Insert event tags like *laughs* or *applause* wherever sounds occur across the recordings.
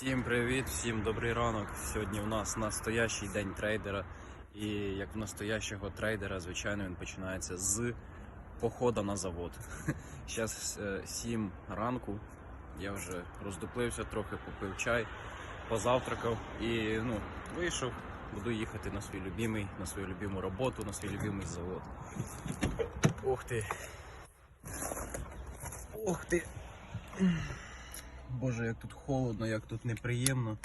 Всім привіт, всім добрий ранок. Сьогодні у нас настоящий день трейдера. І як в настоящого трейдера, звичайно, він починається з походу на завод. *laughs* Зараз 7 ранку. Я вже роздуплився, трохи попив чай, позавтракав і ну, вийшов. Буду їхати на свій любимий, на свою любиму роботу, на свій любимий завод. Ух ти. Ух ти. Боже, як тут холодно, як тут неприємно.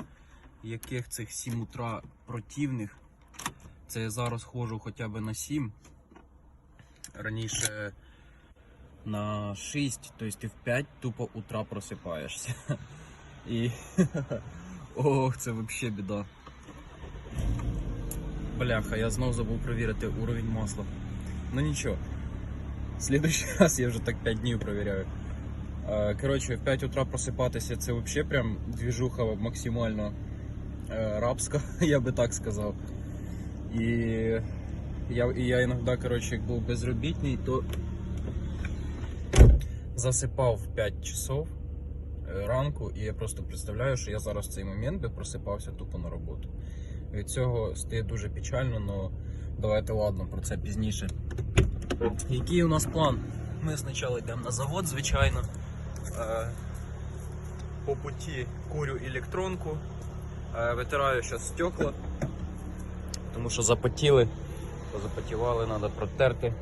Яких цих 7 утра противних. Це я зараз ходжу хоча б на 7. Раніше на 6, тобто ти в 5 тупо утра просипаєшся. *laughs* І. *laughs* Ох, це взагалі біда. Бляха, я знов забув перевірити уровень масла. Ну нічого. В следующий *laughs* раз я вже так 5 днів перевіряю. Е, Коротше, в 5 утра просипатися це взагалі прям двіжуха максимально е, рабська, *laughs* я би так сказав. І я, і я іноді, коротше, як був безробітний, то засипав в 5 часов е, ранку, і я просто представляю, що я зараз в цей момент би просипався тупо на роботу. Від цього стає дуже печально, але давайте ладно про це пізніше. Який у нас план? Ми спочатку йдемо на завод, звичайно. Е, По путі курю електронку, Е, витираю зараз стекла, тому що запотіли, позапотівали, треба протерти.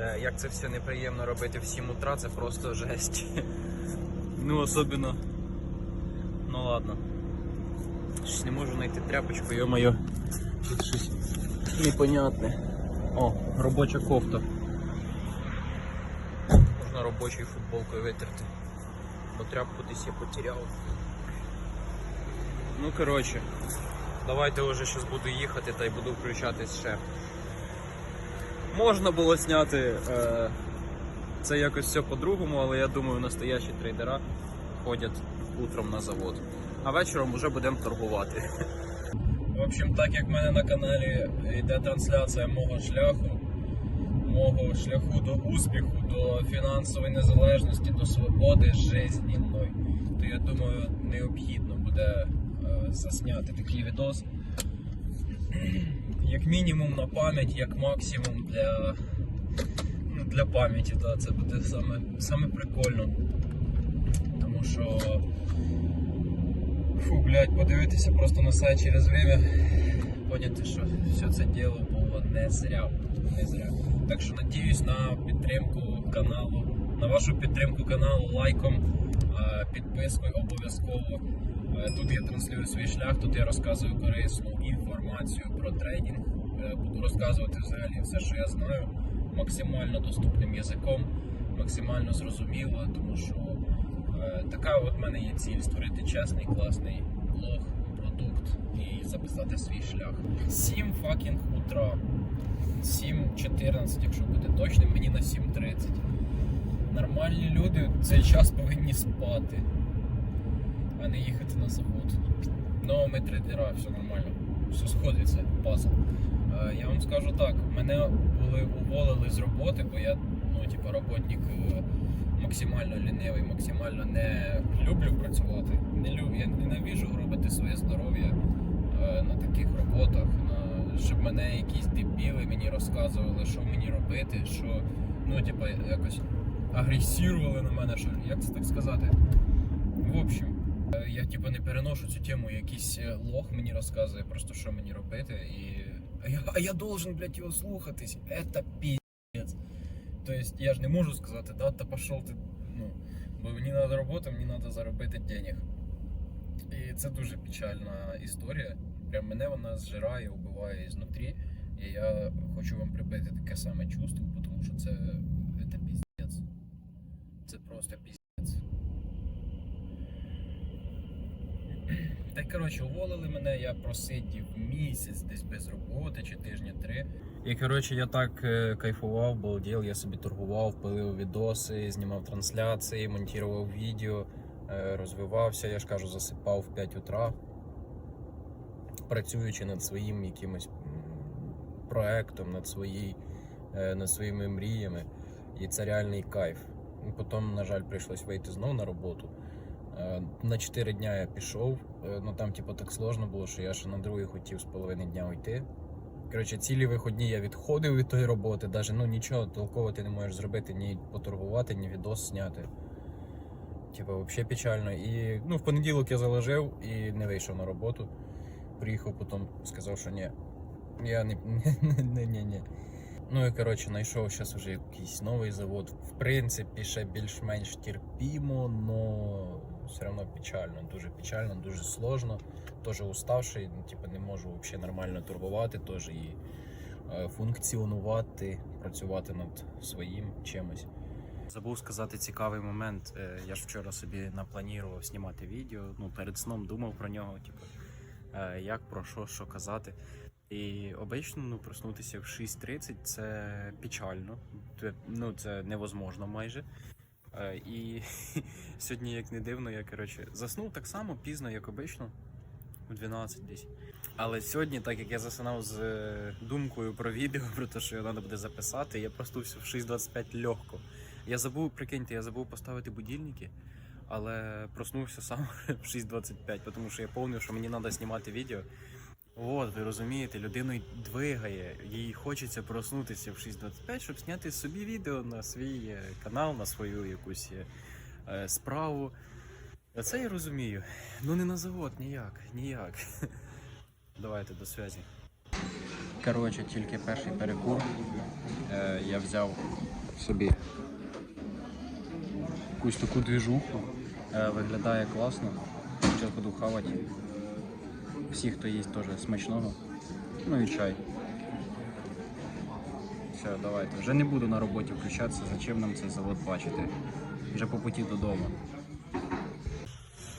Е, Як це все неприємно робити в 7 утра, це просто жесть. Ну, особливо. Ну ладно. Щось не можу знайти тряпочку, йо-моє. Тут щось непонятне. О, робоча кофта. Можна робочою футболкою витерти. Бо тряпку десь я потеряв. Ну коротше, давайте вже зараз буду їхати та й буду включатись ще. Можна було зняти е, це якось все по-другому, але я думаю, настоящі трейдера ходять утром на завод. А вечором вже будемо торгувати. *laughs* В общем, так як в мене на каналі йде трансляція мого шляху, мого шляху до успіху, до фінансової незалежності, до свободи жизненної, то я думаю, необхідно буде е, засняти такий відос. Як мінімум на пам'ять, як максимум для, ну, для пам'яті, да, це буде саме, саме прикольно. Тому що Фу, блядь, подивитися просто на сайт через время, поняти, що все це діло було не зря. Не зря. Так що надіюсь на підтримку каналу, на вашу підтримку каналу лайком, е, підпискою обов'язково. Е, Тут я транслюю свій шлях, тут я розказую корисну інформацію про трейдинг. Е, Буду розказувати взагалі все, що я знаю, максимально доступним язиком, максимально зрозуміло, тому що Така от в мене є ціль створити чесний, класний блог, продукт і записати свій шлях. 7 факінг утра. 7.14, якщо бути точним, мені на 7.30. Нормальні люди в цей час повинні спати, а не їхати на завод. Ну, ми трейдера, все нормально. Все сходиться, пазл. Е, Я вам скажу так, мене були уволили з роботи, бо я, ну, типу, роботник е, максимально лінивий, максимально не люблю працювати. Не люблю, я ненавіжу робити своє здоров'я е, на таких роботах, щоб мене якісь дебіли мені розказували, що мені робити, що ну, типу, якось агресірували на мене, що як це так сказати. В общем, я типу не переношу цю тему, якийсь е, лох мені розказує просто що мені робити, і а я, а я должен, блядь, його слухатись. Это пиздец. То есть я ж не можу сказати, да, та пошел ти. Ну, бо мені треба робота, мені треба заробити денег. І це дуже печальна історія. Прям мене вона зжирає, вбиває ізнутрі. І я хочу вам прибити таке саме чувство, тому що це, це піздець. Це просто піздець. Та й коротше, уволили мене, я просидів місяць десь без роботи чи тижні три. І коротше, я так е, кайфував, балдів, я собі торгував, пилив відоси, знімав трансляції, монтував відео, е, розвивався, я ж кажу, засипав в 5 утра, працюючи над своїм якимось проектом, над, своїй, е, над своїми мріями. І це реальний кайф. Потім, на жаль, прийшлось вийти знову на роботу. Е, На 4 дня я пішов, е, ну там, типу, так сложно було, що я ще на другий хотів з половини дня уйти. Коротше, цілі виходні я відходив від тої роботи, навіть ну нічого толкового ти не можеш зробити, ні поторгувати, ні відос зняти. Типу, взагалі печально. І ну, в понеділок я заложив і не вийшов на роботу. Приїхав потім, сказав, що ні. Я *laughs* не. не, не, не. Ну і коротше, знайшов зараз вже якийсь новий завод. В принципі, ще більш-менш терпімо, але все одно печально, дуже печально, дуже сложно. Теж уставший, ну, типу, не можу взагалі нормально торгувати, теж і е, функціонувати, працювати над своїм чимось. Забув сказати цікавий момент. Е, Я ж вчора собі напланував знімати відео. Ну, перед сном думав про нього, типу, як про що, що казати. І обично ну, проснутися в 6.30 це печально. Ну, це невозможно майже. Е, І *laughs* сьогодні, як не дивно, я коротше, заснув так само пізно, як обично, в 12 десь. Але сьогодні, так як я засинав з е, думкою про відео, про те, що його треба буде записати, я проснувся в 6.25 легко. Я забув, прикиньте, я забув поставити будильники, але проснувся сам *laughs* в 6.25, тому що я пам'ятаю, що мені треба знімати відео. От, ви розумієте, людину двигає, їй хочеться проснутися в 6.25, щоб зняти собі відео на свій е, канал, на свою якусь е, е, справу. Оце я розумію. Ну не на завод ніяк, ніяк. *laughs* Давайте до зв'язі. Коротше, тільки перший перекур. Е, я взяв собі якусь таку двіжуху. Е, виглядає класно. Зараз буду хавати. Всі, хто їсть, теж смачного. Ну і чай. Все, давайте. Вже не буду на роботі включатися, зачем нам цей завод бачити. Вже по путі додому.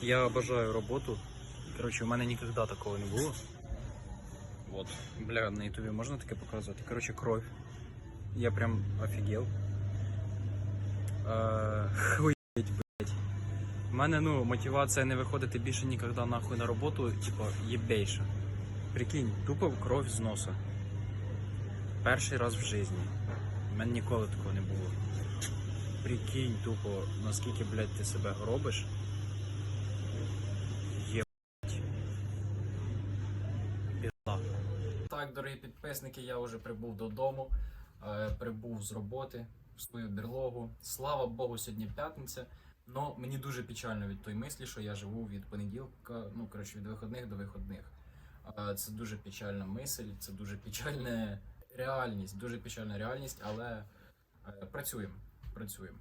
Я обожаю роботу. Коротше, у мене ніколи такого не було. Вот. Бля, на ютубі можна таке показувати? Коротше, кров. Я прям офігел. Е, *laughs* Хуєть, блять. У мене ну, мотивація не виходити більше ніколи нахуй на роботу, типу, єбейша. Прикинь, тупо кров з носа. Перший раз в житті. У мене ніколи такого не було. Прикинь, тупо, наскільки, блядь, ти себе гробиш. Єбать. Біда. Так, дорогі підписники, я вже прибув додому, е, прибув з роботи в свою берлогу. Слава Богу, сьогодні п'ятниця. Но мені дуже печально від тої мислі, що я живу від понеділка, ну коротше, від виходних до виходних. Це дуже печальна мисль, це дуже печальна реальність, дуже печальна реальність, але е, працюємо. Працюємо.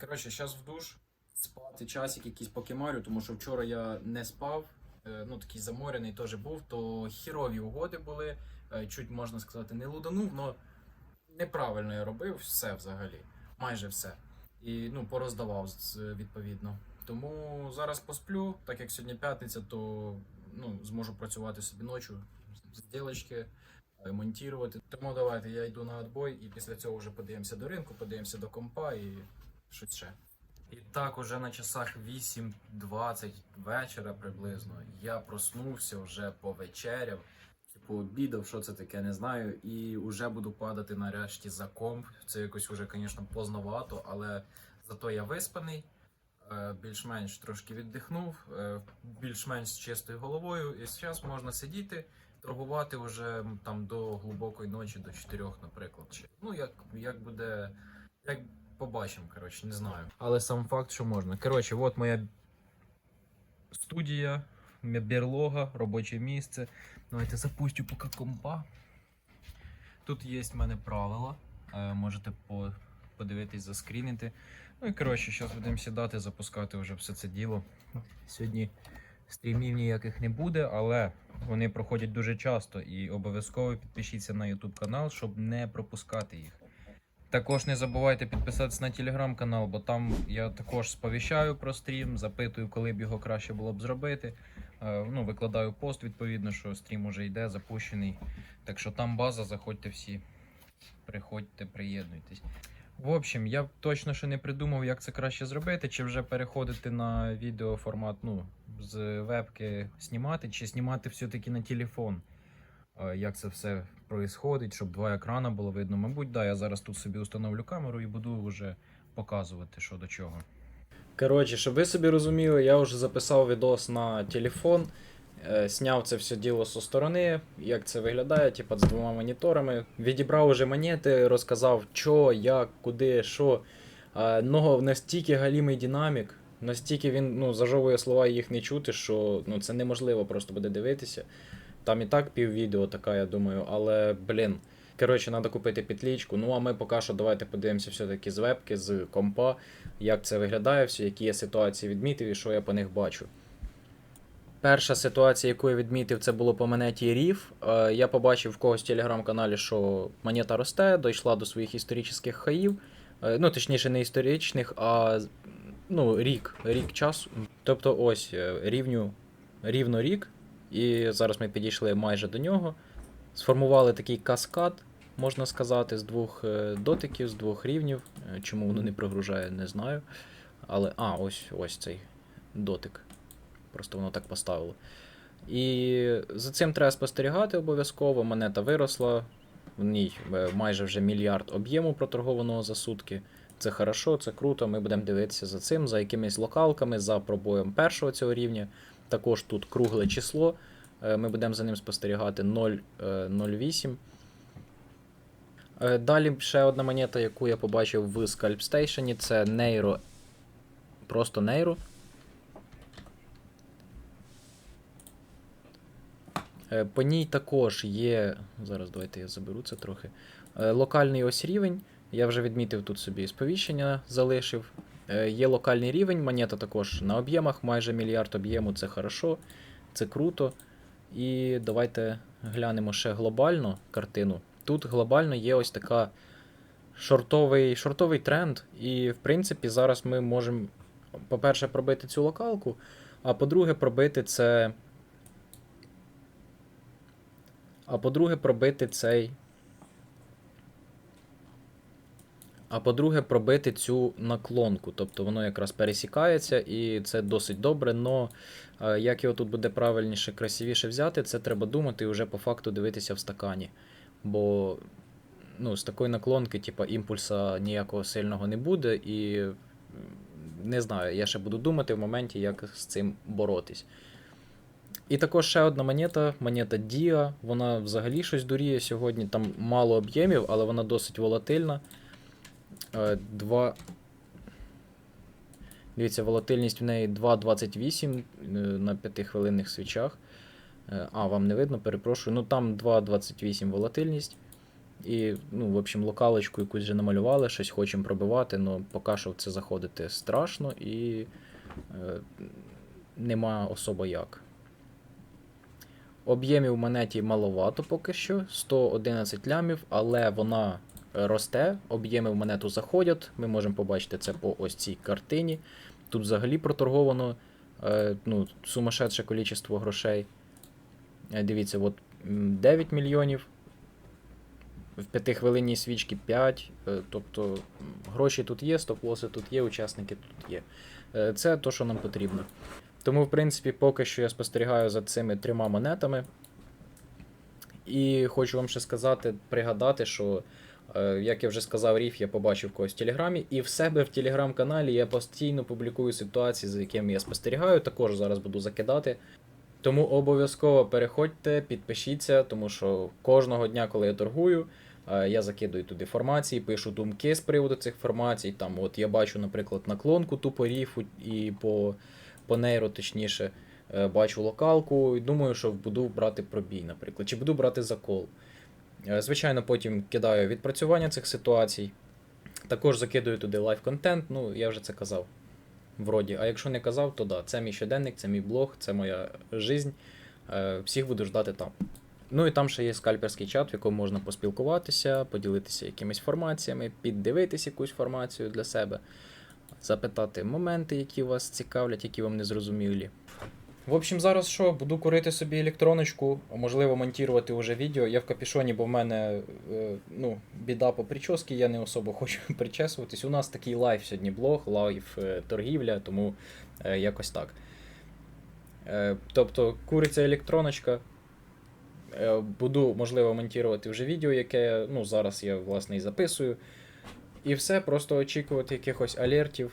Коротше, зараз в душ, спати часик якийсь покемарю, тому що вчора я не спав, е, ну такий заморений теж був, то хірові угоди були, е, чуть можна сказати, не луданув, але неправильно я робив все взагалі, майже все. І ну, пороздавав відповідно. Тому зараз посплю, так як сьогодні п'ятниця, то ну, зможу працювати собі ночі з ділочки, е, монтувати. Тому давайте я йду на отбой і після цього вже подивимося до ринку, подивимося до компа і щось ще. І так, уже на часах 8.20 вечора приблизно я проснувся, вже повечеряв. Типу, обідав, що це таке, не знаю, і вже буду падати нарешті за комп. Це якось уже, звісно, поздновато, але зато я виспаний, е, більш-менш трошки віддихнув, е, більш-менш з чистою головою. І зараз можна сидіти, торгувати вже там до глибокої ночі, до 4, наприклад. Чи, ну, як, як буде, як побачимо, коротше, не знаю. Але сам факт, що можна. Коротше, от моя студія, берлога, робоче місце. Давайте запустю поки компа. Тут є в мене правила. е, Можете по, подивитись, заскрінити. Ну і коротше, зараз будемо сідати, запускати вже все це діло. Сьогодні стрімів ніяких не буде, але вони проходять дуже часто і обов'язково підпишіться на YouTube канал, щоб не пропускати їх. Також не забувайте підписатися на телеграм-канал, бо там я також сповіщаю про стрім, запитую, коли б його краще було б зробити. Е, Ну, викладаю пост, відповідно, що стрім уже йде, запущений. Так що там база, заходьте всі. Приходьте, приєднуйтесь. В общем, я точно ще не придумав, як це краще зробити, чи вже переходити на відеоформат, ну, з вебки знімати, чи знімати все-таки на телефон. Е, Як це все происходить, щоб два екрана було видно. Мабуть, да, я зараз тут собі установлю камеру і буду вже показувати, що до чого. Коротше, щоб ви собі розуміли, я вже записав відос на телефон, е, сняв це все діло зі сторони, як це виглядає, типа з двома моніторами. Відібрав уже монети, розказав, що, як, куди, що. Но настільки галімий динамік, настільки він ну, зажовує слова їх не чути, що ну, це неможливо просто буде дивитися. Там і так пів відео така, я думаю, але, блін. Коротше, треба купити підлічку. Ну а ми поки що давайте подивимося все-таки з вебки, з компа, як це виглядає, все, які я ситуації відмітив і що я по них бачу. Перша ситуація, яку я відмітив, це було по монеті Рів. Е, Я побачив в когось в телеграм-каналі, що монета росте, дійшла до своїх історичних хаїв. Е, Ну, точніше, не історичних, а ну, рік, рік часу. Тобто ось е, рівню, рівно рік. І зараз ми підійшли майже до нього. Сформували такий каскад, можна сказати, з двох е, дотиків, з двох рівнів. Е, Чому воно не прогружає, не знаю. Але. А, ось ось цей дотик. Просто воно так поставило. І за цим треба спостерігати обов'язково. Монета виросла. В ній е, майже вже мільярд об'єму проторгованого за сутки. Це хорошо, це круто. Ми будемо дивитися за цим, за якимись локалками, за пробоєм першого цього рівня. Також тут кругле число. Е, Ми будемо за ним спостерігати 0,08. Е, Далі ще одна монета, яку я побачив в Scalp Station, це Нейро. Просто Нейро. Е, По ній також є. Зараз давайте я заберу це трохи. Е, Локальний ось рівень. Я вже відмітив тут собі сповіщення, залишив. Е, Є локальний рівень, монета також на об'ємах, майже мільярд об'єму, це хорошо, це круто. І давайте глянемо ще глобально картину. Тут глобально є ось така шортовий, шортовий тренд. І, в принципі, зараз ми можемо, по-перше, пробити цю локалку, а по-друге, пробити це. А по-друге, пробити цей. А по-друге, пробити цю наклонку. Тобто воно якраз пересікається, і це досить добре. Но е, як його тут буде правильніше, красивіше взяти, це треба думати і вже по факту дивитися в стакані. Бо ну, з такої наклонки, типа, імпульса ніякого сильного не буде, і не знаю, я ще буду думати в моменті, як з цим боротись. І також ще одна монета, монета Dia. Вона взагалі щось дуріє сьогодні. Там мало об'ємів, але вона досить волатильна. Е, Два... Дивіться, волатильність в неї 2,28 е, на 5 хвилинних свічах. Е, А, вам не видно, перепрошую. Ну там 2,28 волатильність. І, ну, в общем, локалочку якусь вже намалювали, щось хочемо пробивати, але поки що в це заходити страшно і е, нема особо як. Об'ємів монеті маловато поки що, 111 лямів, але вона росте, об'єми в монету заходять. Ми можемо побачити це по ось цій картині. Тут взагалі проторговано е, ну, сумасшедше кількість грошей. Е, Дивіться, от 9 мільйонів. В 5 хвилинній свічки 5. е, Тобто гроші тут є, стоп-лоси тут є, учасники тут є. Це те, що нам потрібно. Тому, в принципі, поки що я спостерігаю за цими трьома монетами. І хочу вам ще сказати, пригадати, що, як я вже сказав, ріф я побачив когось в Телеграмі, і в себе в телеграм-каналі я постійно публікую ситуації, за якими я спостерігаю. Також зараз буду закидати. Тому обов'язково переходьте, підпишіться, тому що кожного дня, коли я торгую, е, я закидую туди формації, пишу думки з приводу цих формацій. Там, от я бачу, наприклад, наклонку тупо ріфу і по, по нейро, точніше, е, бачу локалку і думаю, що буду брати пробій, наприклад, чи буду брати закол. Е, Звичайно, потім кидаю відпрацювання цих ситуацій. Також закидую туди лайв-контент, ну я вже це казав. Вроді, а якщо не казав, то да, це мій щоденник, це мій блог, це моя жизнь. Е, Всіх буду ждати там. Ну і там ще є скальперський чат, в якому можна поспілкуватися, поділитися якимись формаціями, піддивитись якусь формацію для себе, запитати моменти, які вас цікавлять, які вам не зрозумілі. В общем, зараз що, буду курити собі електроночку, можливо, монтувати вже відео. Я в капюшоні, бо в мене е, ну, біда по прически, я не особо хочу *laughs* причесуватись. У нас такий лайв сьогодні блог, лайв е, торгівля, тому е, якось так. Тобто, куриться електроночка. Буду, можливо, монтувати вже відео, яке ну, зараз я власне і записую. І все, просто очікувати якихось алертів.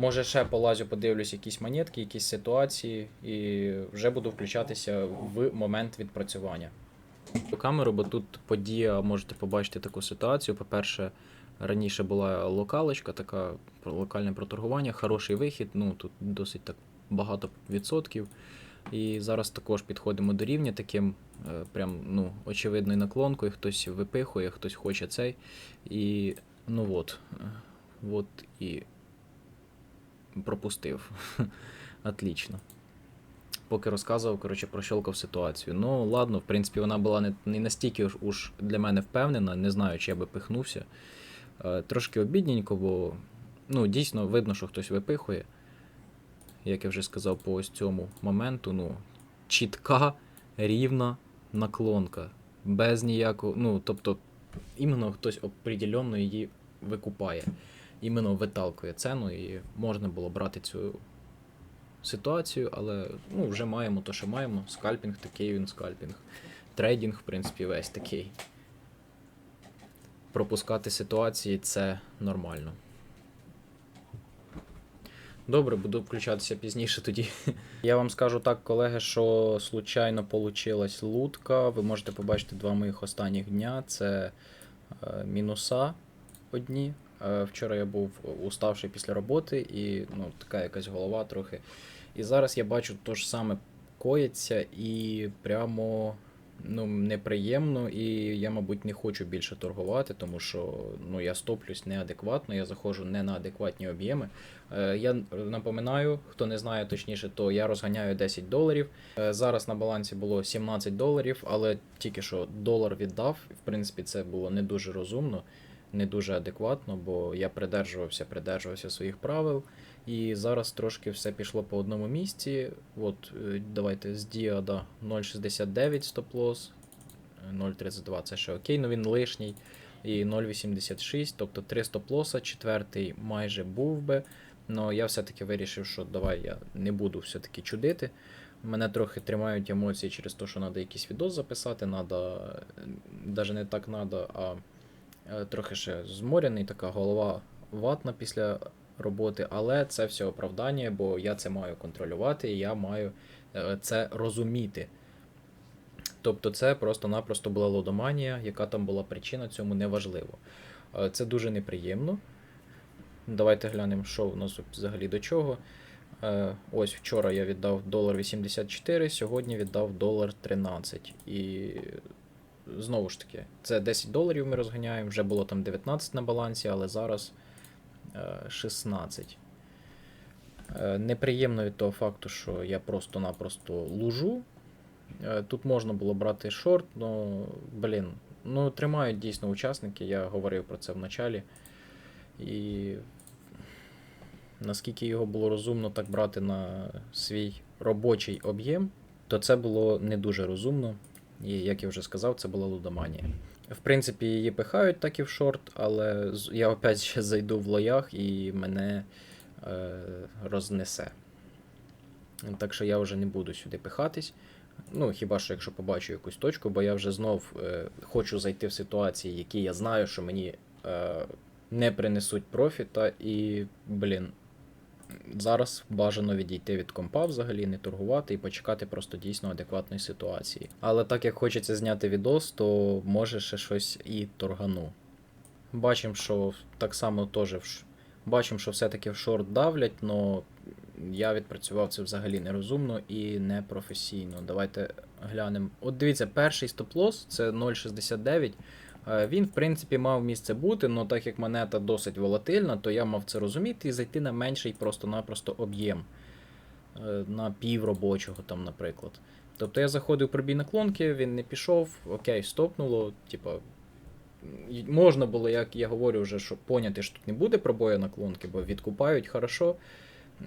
Може, ще полазю, подивлюсь якісь монетки, якісь ситуації, і вже буду включатися в момент відпрацювання. Камеру, бо тут подія, можете побачити таку ситуацію. По-перше, раніше була локалочка, така локальне проторгування, хороший вихід. Ну тут досить так багато відсотків. І зараз також підходимо до рівня таким е, прям ну, очевидною наклонкою. Хтось випихує, хтось хоче цей. І ну от. е, От і пропустив. *laughs* Отлично. Поки розказував, коротше, прощолкав ситуацію. Ну, ладно, в принципі, вона була не, не настільки уж, уж для мене впевнена, не знаю, чи я би пихнувся. Е, трошки обідненько, бо ну, дійсно видно, що хтось випихує. Як я вже сказав, по ось цьому моменту, ну, чітка, рівна наклонка. Без ніякого. Ну, тобто, іменно хтось определенно її викупає. Іменно виталкує ціну, і можна було брати цю ситуацію, але ну, вже маємо то, що маємо. Скальпінг такий він скальпінг. Трейдинг, в принципі, весь такий. Пропускати ситуації це нормально. Добре, буду включатися пізніше тоді. *laughs* Я вам скажу так, колеги, що случайно получилась лутка. Ви можете побачити два моїх останніх дня. Це е, мінуса одні. Е, вчора я був уставший після роботи і ну, така якась голова трохи. І зараз я бачу то ж саме коїться і прямо ну, неприємно, і я, мабуть, не хочу більше торгувати, тому що ну, я стоплюсь неадекватно, я заходжу не на адекватні об'єми. Е, я напоминаю, хто не знає точніше, то я розганяю 10 доларів. Е, зараз на балансі було 17 доларів, але тільки що долар віддав. В принципі, це було не дуже розумно, не дуже адекватно, бо я придержувався, придержувався своїх правил. І зараз трошки все пішло по одному місці. От, е, давайте з діада 0,69 стоп-лосс, е, 0,32 це ще окей, але він лишній. І 0,86, тобто 3 стоп-лоса, четвертий майже був би. але я все-таки вирішив, що давай я не буду все-таки чудити. Мене трохи тримають емоції через те, що треба якийсь відос записати, надо, навіть не так треба, а е, трохи ще зморяний, така голова ватна після роботи, але це все оправдання, бо я це маю контролювати і я маю е, це розуміти. Тобто це просто-напросто була лудоманія, яка там була причина, цьому неважливо. Е, Це дуже неприємно. Давайте глянемо, що в нас взагалі до чого. Е, Ось вчора я віддав долар 84, сьогодні віддав долар 13. І знову ж таки, це 10 доларів ми розганяємо, вже було там 19 на балансі, але зараз е, 16. Е, Неприємно від того факту, що я просто-напросто лужу. Е, Тут можна було брати шорт, але, блін, ну тримають дійсно учасники, я говорив про це в началі. І наскільки його було розумно так брати на свій робочий об'єм, то це було не дуже розумно. І, як я вже сказав, це була лудоманія. В принципі, її пихають так і в шорт, але я опять ще зайду в лоях і мене е, рознесе. Так що я вже не буду сюди пихатись. Ну, хіба що якщо побачу якусь точку, бо я вже знов е, хочу зайти в ситуації, які я знаю, що мені е, не принесуть профіта, і, блін, зараз бажано відійти від компа взагалі, не торгувати і почекати просто дійсно адекватної ситуації. Але так як хочеться зняти відос, то може ще щось і торгану. Бачимо, що так само теж в бачимо, що все-таки в шорт давлять, але я відпрацював це взагалі нерозумно і непрофесійно. Давайте глянемо. От дивіться, перший стоп-лосс це 0,69. Е, Він, в принципі, мав місце бути, але так як монета досить волатильна, то я мав це розуміти і зайти на менший просто-напросто об'єм. Е, На пів робочого, там, наприклад. Тобто я заходив пробій наклонки, він не пішов, окей, стопнуло. Типа, можна було, як я говорю, вже, що поняти, що тут не буде пробою наклонки, бо відкупають хорошо.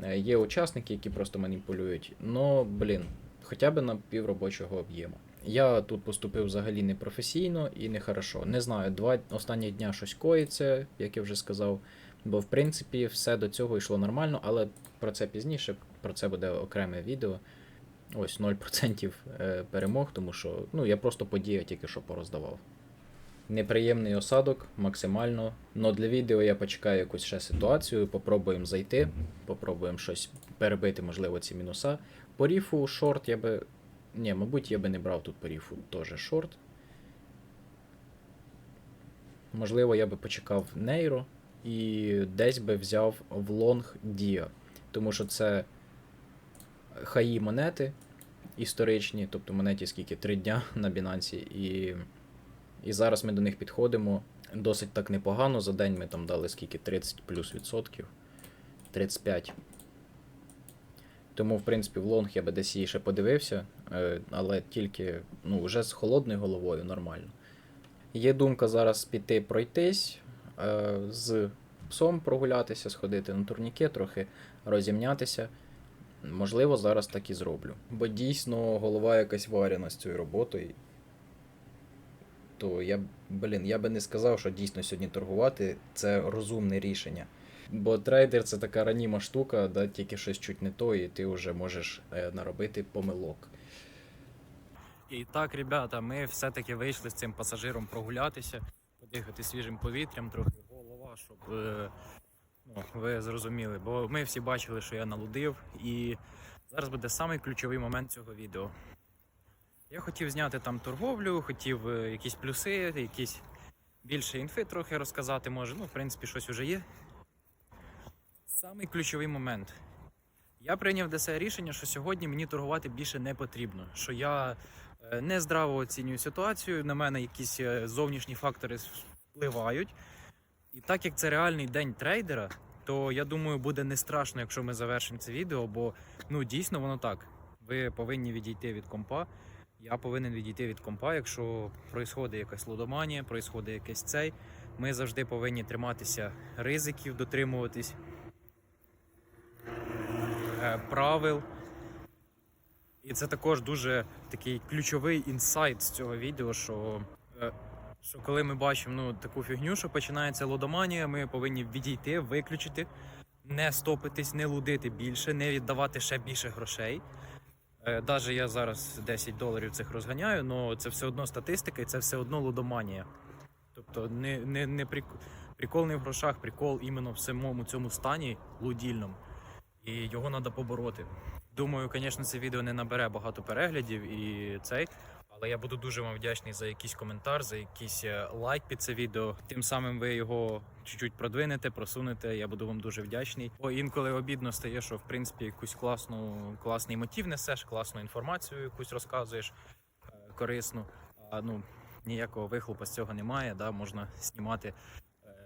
Е, Є учасники, які просто маніпулюють. Но, блін, хоча б на півробочого об'єму. Я тут поступив взагалі непрофесійно і нехорошо. Не знаю, два останні дня щось коїться, як я вже сказав. Бо в принципі все до цього йшло нормально, але про це пізніше, про це буде окреме відео. Ось 0% е, перемог, тому що ну, я просто подія тільки що пороздавав. Неприємний осадок максимально. Но для відео я почекаю якусь ще ситуацію, попробуємо зайти, попробуємо щось перебити, можливо, ці мінуса. По ріфу шорт я би. Ні, мабуть, я би не брав тут по ріфу теж шорт. Можливо, я би почекав нейро і десь би взяв в лонг Діа. Тому що це хаї монети історичні, тобто монеті скільки? Три дня *laughs* на Binance. І, і зараз ми до них підходимо досить так непогано. За день ми там дали скільки? 30 плюс відсотків. 35. Тому, в принципі, в лонг я би десь її ще подивився, але тільки ну, вже з холодною головою нормально. Є думка зараз піти пройтись, е, з псом прогулятися, сходити на турніки, трохи розімнятися. Можливо, зараз так і зроблю. Бо дійсно голова якась варена з цією роботою. То я, блін, я би не сказав, що дійсно сьогодні торгувати це розумне рішення. Бо трейдер це така раніма штука, да, тільки щось чуть не то, і ти вже можеш е, наробити помилок. І так, ребята, ми все-таки вийшли з цим пасажиром прогулятися, подихати свіжим повітрям, трохи голова, щоб е, ну, ви зрозуміли. Бо ми всі бачили, що я налудив, і зараз буде самий ключовий момент цього відео. Я хотів зняти там торговлю, хотів е, якісь плюси, якісь більше інфи трохи розказати, може. Ну, в принципі, щось вже є. Самий ключовий момент. Я прийняв для себе рішення, що сьогодні мені торгувати більше не потрібно. Що я е, не здраво оцінюю ситуацію, на мене якісь е, зовнішні фактори впливають. І так як це реальний день трейдера, то я думаю, буде не страшно, якщо ми завершимо це відео, бо ну дійсно воно так. Ви повинні відійти від компа. Я повинен відійти від компа, якщо происходить якась лудоманія, происходить якийсь цей. Ми завжди повинні триматися ризиків, дотримуватись е, правил. І це також дуже такий ключовий інсайт з цього відео, що, е, що коли ми бачимо ну, таку фігню, що починається лудоманія, ми повинні відійти, виключити, не стопитись, не лудити більше, не віддавати ще більше грошей. Навіть я зараз 10 доларів цих розганяю, але це все одно статистика і це все одно лудоманія. Тобто не, не, не прик... прикол не в грошах, прикол іменно в самому цьому стані лудільному. І його треба побороти. Думаю, звісно, це відео не набере багато переглядів і цей. Але я буду дуже вам вдячний за якийсь коментар, за якийсь е, лайк під це відео. Тим самим ви його чуть-чуть продвинете, просунете. Я буду вам дуже вдячний. Бо інколи обідно стає, що в принципі якусь класну, класний мотив несеш, класну інформацію якусь розказуєш е, корисну. А ну ніякого вихлопу з цього немає. Да? Можна знімати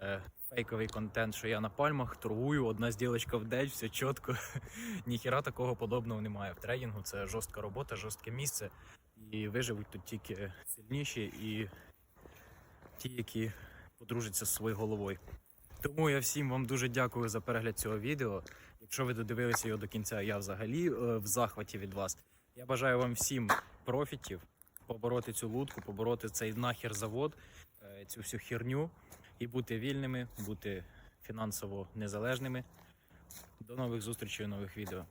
е, фейковий контент, що я на пальмах торгую, одна зділочка в день, все чітко. *laughs* Ніхіра такого подобного немає в трейдингу. Це жорстка робота, жорстке місце. І виживуть тут тільки сильніші і ті, які подружаться з своєю головою. Тому я всім вам дуже дякую за перегляд цього відео. Якщо ви додивилися його до кінця, я взагалі е, в захваті від вас. Я бажаю вам всім профітів, побороти цю лутку, побороти цей нахер завод, е, цю всю херню і бути вільними, бути фінансово незалежними. До нових зустрічей нових відео.